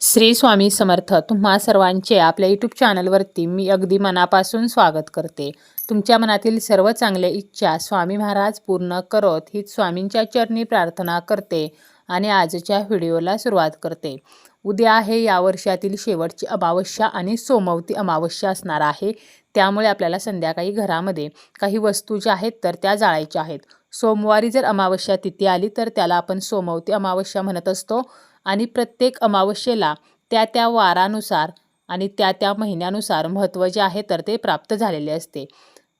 श्री स्वामी समर्थ तुम्हा सर्वांचे आपल्या यूट्यूब चॅनलवरती मी अगदी मनापासून स्वागत करते. तुमच्या मनातील सर्व चांगल्या इच्छा स्वामी महाराज पूर्ण करत ही स्वामींच्या चरणी प्रार्थना करते आणि आजच्या व्हिडिओला सुरुवात करते. उद्या आहे या वर्षातील शेवटची अमावस्या आणि सोमवती अमावस्या असणार आहे. त्यामुळे आपल्याला संध्याकाळी घरामध्ये काही वस्तू ज्या आहेत तर त्या जाळायच्या आहेत. सोमवारी जर अमावस्या तिथी आली तर त्याला आपण सोमवती अमावस्या म्हणत असतो. आणि प्रत्येक अमावस्येला त्या त्या वारानुसार आणि त्या त्या महिन्यानुसार महत्त्व जे आहे तर ते प्राप्त झालेले असते.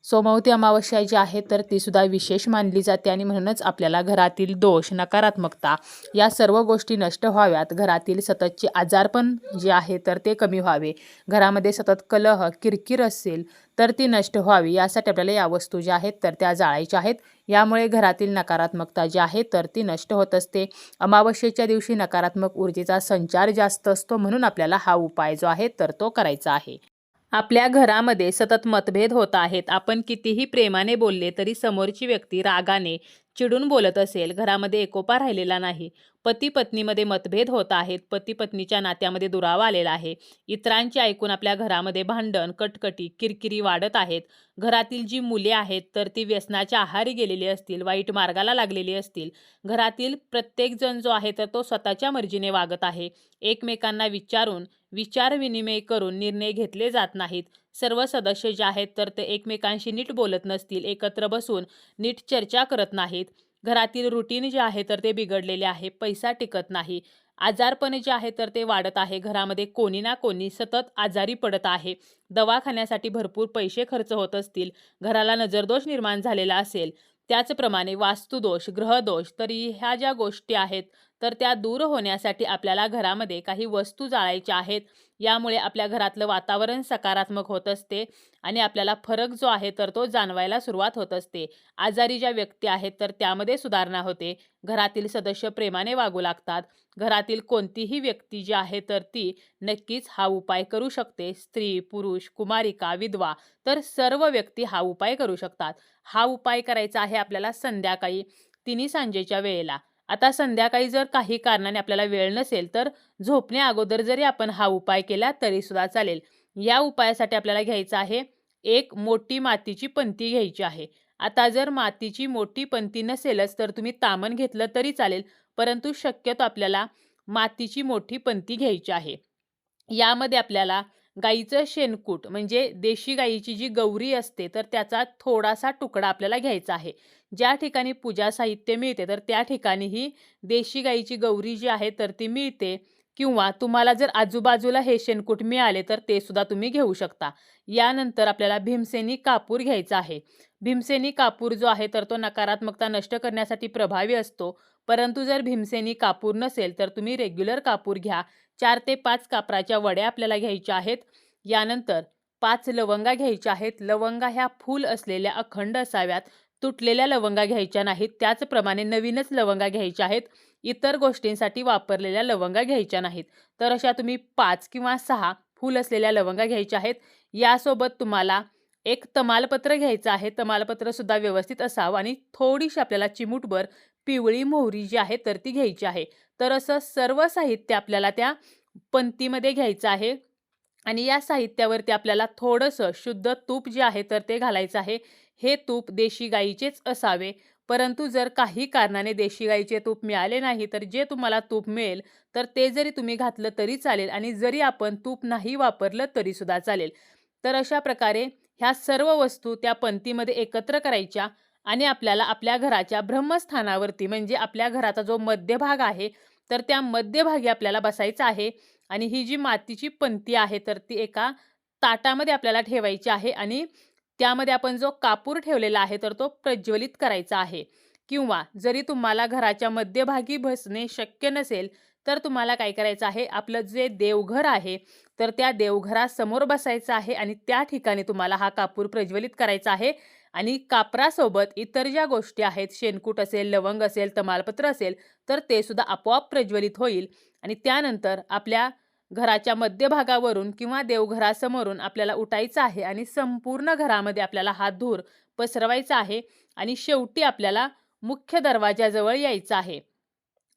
सोमवती अमावस्या जी आहे तर ती सुद्धा विशेष मानली जाते आणि म्हणूनच आपल्याला घरातील दोष नकारात्मकता या सर्व गोष्टी नष्ट व्हाव्यात. घरातील सततचे आजारपण जे आहे तर ते कमी व्हावे. घरामध्ये सतत कलह किरकिर असेल तर ती नष्ट व्हावी. यासाठी आपल्याला या वस्तू ज्या आहेत तर त्या जाळायच्या आहेत. यामुळे घरातील नकारात्मकता जी आहे तर ती नष्ट होत असते. अमावस्येच्या दिवशी नकारात्मक ऊर्जेचा संचार जास्त असतो म्हणून आपल्याला हा उपाय जो आहे तर तो करायचा आहे. आपल्या घरामध्ये सतत मतभेद होत आहेत. आपण कितीही प्रेमाने बोलले तरी समोरची व्यक्ती रागाने चिडून बोलत असेल. घरामध्ये एकोपा राहिलेला नाही. पती पत्नीमध्ये मतभेद होत आहेत. पती पत्नीच्या नात्यामध्ये दुरावा आलेला आहे. इतरांचे ऐकून आपल्या घरामध्ये भांडण कटकटी किरकिरी वाढत आहेत. घरातील जी मुले आहेत तर ती व्यसनाच्या आहारी गेलेली असतील वाईट मार्गाला लागलेली असतील. घरातील प्रत्येकजण जो आहे तर तो स्वतःच्या मर्जीने वागत आहे. एकमेकांना विचारून विचार विनिमय करून निर्णय घेतले जात नाहीत. सर्व सदस्य जे आहेत तर ते एकमेकांशी नीट बोलत नसतील एकत्र बसून नीट चर्चा करत नाहीत. घरातील रुटीन जे आहे तर ते बिघडलेले आहे. पैसा टिकत नाही. आजारपण जे आहे तर ते वाढत आहे. घरामध्ये कोणी ना कोणी सतत आजारी पडत आहे. दवाखान्यासाठी भरपूर पैसे खर्च होत असतील. घराला नजरदोष निर्माण झालेला असेल. त्याचप्रमाणे वास्तुदोष ग्रहदोष तरी ह्या ज्या गोष्टी आहेत तर त्या दूर होण्यासाठी आपल्याला घरामध्ये काही वस्तू जाळायच्या आहेत. यामुळे आपल्या घरातलं वातावरण सकारात्मक होत असते आणि आपल्याला फरक जो आहे तर तो जाणवायला सुरुवात होत असते. आजारी ज्या व्यक्ती आहेत तर त्यामध्ये सुधारणा होते. घरातील सदस्य प्रेमाने वागू लागतात. घरातील कोणतीही व्यक्ती जी आहे तर ती नक्कीच हा उपाय करू शकते. स्त्री पुरुष कुमारिका विधवा तर सर्व व्यक्ती हा उपाय करू शकतात. हा उपाय करायचा आहे आपल्याला संध्याकाळी तिन्ही सांजेच्या वेळेला. आता संध्याकाळी जर काही कारणाने आपल्याला वेळ नसेल तर झोपण्या अगोदर जरी आपण हा उपाय केला तरी सुद्धा चालेल. या उपायासाठी आपल्याला घ्यायचं आहे एक मोठी मातीची पंती घ्यायची आहे. आता जर मातीची मोठी पंती नसेलच तर तुम्ही तामण घेतलं तरी चालेल परंतु शक्यतो आपल्याला मातीची मोठी पंती घ्यायची आहे. यामध्ये आपल्याला गाईचं शेणकूट म्हणजे देशी गाईची जी गौरी असते तर त्याचा थोडासा तुकडा आपल्याला घ्यायचा आहे. ज्या ठिकाणी पूजा साहित्य मिळते तर त्या ठिकाणी ही देशी गाईची गौरी जी आहे तर ती मिळते. किंवा तुम्हाला जर आजूबाजूला हे शेणकूट मिळाले तर ते सुद्धा तुम्ही घेऊ शकता. यानंतर आपल्याला भीमसेनी कापूर घ्यायचा आहे. भीमसेनी कापूर जो आहे तर तो नकारात्मकता नष्ट करण्यासाठी प्रभावी असतो. परंतु जर भीमसेनी कापूर नसेल तर तुम्ही रेग्युलर कापूर घ्या. चार ते पाच कापराच्या वड्या आपल्याला घ्यायच्या आहेत. यानंतर पाच लवंगा घ्यायच्या आहेत. लवंगा ह्या फूल असलेल्या अखंड असाव्यात. तुटलेल्या लवंगा घ्यायच्या नाहीत. त्याचप्रमाणे नवीनच लवंगा घ्यायच्या आहेत. इतर गोष्टींसाठी वापरलेल्या लवंगा घ्यायच्या नाहीत. तर अशा तुम्ही पाच किंवा सहा फूल असलेल्या लवंगा घ्यायच्या आहेत. यासोबत तुम्हाला एक तमालपत्र घ्यायचं आहे. तमालपत्रसुद्धा व्यवस्थित असावं आणि थोडीशी आपल्याला चिमूटभर पिवळी मोहरी जी आहे तर ती घ्यायची आहे. तर असं सर्व साहित्य आपल्याला त्या पंक्तीमध्ये घ्यायचं आहे. आणि या साहित्यावरती आपल्याला थोडंसं शुद्ध तूप जे आहे तर ते घालायचं आहे. हे तूप देशी गाईचेच असावे. परंतु जर काही कारणाने देशी गाईचे तूप मिळाले नाही तर जे तुम्हाला तूप मिळेल तर ते जरी तुम्ही घातलं तरी चालेल आणि जरी आपण तूप नाही वापरलं तरीसुद्धा चालेल. तर अशा प्रकारे ह्या सर्व वस्तू त्या पंक्तीमध्ये एकत्र करायच्या आणि आपल्याला आपल्या घराच्या ब्रह्मस्थानावरती म्हणजे आपल्या घराचा जो मध्यभाग आहे तर त्या मध्यभागी आपल्याला बसायचं आहे. आणि ही जी मातीची पंती आहे तर ती एका ताटामध्ये आपल्याला ठेवायची आहे आणि त्यामध्ये आपण जो कापूर ठेवलेला आहे तर तो प्रज्वलित करायचा आहे. किंवा जरी तुम्हाला घराच्या मध्यभागी बसणे शक्य नसेल तर तुम्हाला काय करायचं आहे आपलं जे देवघर आहे तर त्या देवघरासमोर बसायचं आहे आणि त्या ठिकाणी तुम्हाला हा कापूर प्रज्वलित करायचा आहे. आणि कापरासोबत इतर ज्या गोष्टी आहेत शेणकूट असेल लवंग असेल तमालपत्र असेल तर ते सुद्धा आपोआप प्रज्वलित होईल. आणि त्यानंतर आपल्या घराच्या मध्यभागावरून किंवा देवघरासमोरून आपल्याला उठायचं आहे आणि संपूर्ण घरामध्ये आपल्याला हात धूर पसरवायचा आहे आणि शेवटी आपल्याला मुख्य दरवाजाजवळ यायचं आहे.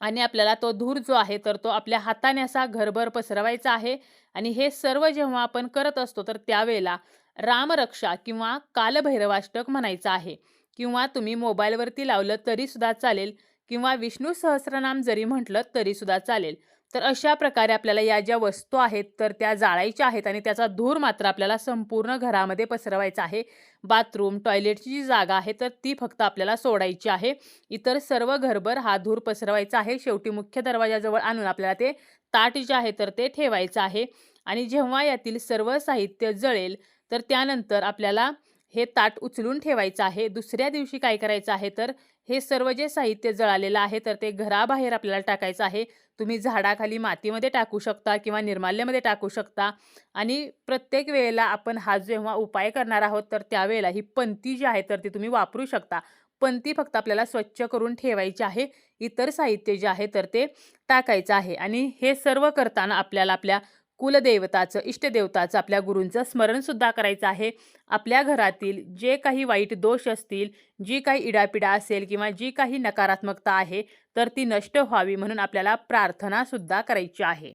आणि आपल्याला तो धूर जो आहे तर तो आपल्या हाताने असा घरभर पसरवायचा आहे. आणि हे सर्व जेव्हा आपण करत असतो तर त्यावेळेला रामरक्षा किंवा कालभैरवाष्टक म्हणायचं आहे. किंवा तुम्ही मोबाईलवरती लावलं तरीसुद्धा चालेल किंवा विष्णू सहस्रनाम जरी म्हटलं तरीसुद्धा चालेल. तर अशा प्रकारे आपल्याला या ज्या वस्तू आहेत तर त्या जाळायच्या आहेत आणि त्याचा धूर मात्र आपल्याला संपूर्ण घरामध्ये पसरवायचा आहे. बाथरूम टॉयलेटची जी जागा आहे तर ती फक्त आपल्याला सोडायची आहे. इतर सर्व घरभर हा धूर पसरवायचा आहे. शेवटी मुख्य दरवाजाजवळ आणून आपल्याला ते ताट जे आहे तर ते ठेवायचं आहे. आणि जेव्हा यातील सर्व साहित्य जळेल तर त्यानंतर आपल्याला हे ताट उचलून ठेवायचं आहे. दुसऱ्या दिवशी काय करायचं आहे तर हे सर्व जे साहित्य जळालेलं आहे तर ते घराबाहेर आपल्याला टाकायचं आहे. तुम्ही झाडाखाली मातीमध्ये टाकू शकता किंवा निर्माल्यमध्ये टाकू शकता. आणि प्रत्येक वेळेला आपण हा जेव्हा उपाय करणार आहोत तर त्यावेळेला ही पंती जी आहे तर ती तुम्ही वापरू शकता. पंती फक्त आपल्याला स्वच्छ करून ठेवायची आहे. इतर साहित्य जे आहे तर ते टाकायचं आहे. आणि हे सर्व करताना आपल्याला आपल्या कुलदेवताचं इष्टदेवताचं आपल्या गुरूंचं स्मरणसुद्धा करायचं आहे. आपल्या घरातील जे काही वाईट दोष असतील जी काही इडापिडा असेल किंवा जी काही नकारात्मकता आहे तर ती नष्ट व्हावी म्हणून आपल्याला प्रार्थनासुद्धा करायची आहे.